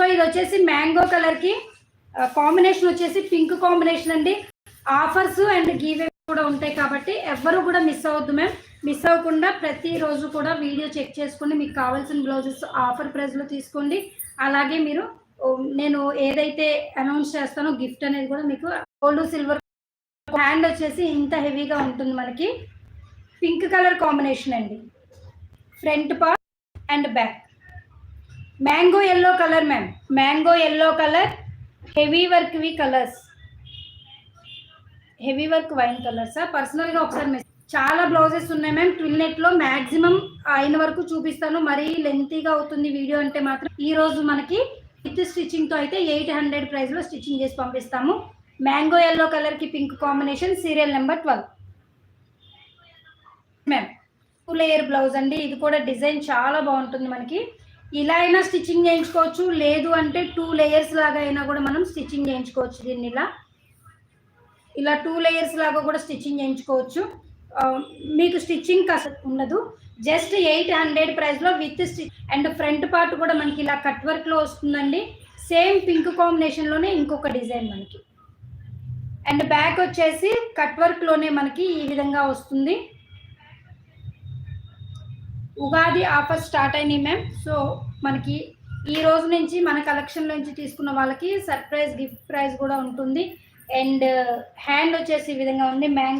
So ఇది వచ్చేసి mango కలర్కి కాంబినేషన్ వచ్చేసి పింక్ కాంబినేషన్ అండి. ఆఫర్స్ అండ్ గీవే కూడా ఉంటాయి కాబట్టి ఎవ్వరు కూడా మిస్ అవ్వద్దు మ్యామ్ మిస్ అవ్వకుండా ప్రతిరోజు కూడా వీడియో చెక్ చేసుకుని మీకు కావాల్సిన బ్లౌజెస్ ఆఫర్ ప్రైస్లో తీసుకోండి. అలాగే మీరు నేను ఏదైతే అనౌన్స్ చేస్తానో గిఫ్ట్ అనేది కూడా మీకు గోల్డ్ సిల్వర్ హ్యాండ్ వచ్చేసి ఇంత హెవీగా ఉంటుంది మనకి. పింక్ కలర్ కాంబినేషన్ అండి. Front part and back mango yellow colour ma'am mango yellow colour heavy వర్క్వి colours heavy work wine colours పర్సనల్గా ఒకసారి చాలా బ్లౌజెస్ ఉన్నాయి మ్యామ్ ట్విల్ నెట్లో మ్యాక్సిమం అయిన వరకు చూపిస్తాను. మరీ లెంతీగా అవుతుంది వీడియో అంటే మాత్రం. ఈ రోజు మనకి విత్ స్టిచ్చింగ్తో అయితే ఎయిట్ హండ్రెడ్ ప్రైస్లో స్టిచ్చింగ్ చేసి పంపిస్తాము. మ్యాంగో ఎల్లో కలర్కి pink combination serial number twelve ma'am two layer blouse అండి. ఇది కూడా డిజైన్ చాలా బాగుంటుంది మనకి. ఇలా అయినా స్టిచ్చింగ్ చేయించుకోవచ్చు. లేదు అంటే టూ లేయర్స్ లాగా అయినా కూడా మనం స్టిచ్చింగ్ చేయించుకోవచ్చు దీన్ని ఇలా. ఇలా టూ లేయర్స్ లాగా కూడా స్టిచ్చింగ్ చేయించుకోవచ్చు. మీకు స్టిచ్చింగ్ కాస ఉండదు. జస్ట్ ఎయిట్ హండ్రెడ్ ప్రైస్లో with stitch and front part కూడా మనకి ఇలా కట్ వర్క్లో వస్తుందండి. సేమ్ పింక్ కాంబినేషన్లోనే ఇంకొక డిజైన్ మనకి. అండ్ బ్యాక్ వచ్చేసి కట్ వర్క్లోనే మనకి ఈ విధంగా వస్తుంది. ఉగాది ఆఫర్ స్టార్ట్ అయినాయి మ్యామ్. సో మనకి ఈ రోజు నుంచి మన కలెక్షన్ నుంచి తీసుకున్న వాళ్ళకి సర్ప్రైజ్ గిఫ్ట్ ప్రైజ్ కూడా ఉంటుంది. అండ్ హ్యాండ్ వచ్చేసి ఈ విధంగా ఉంది. మ్యాంగో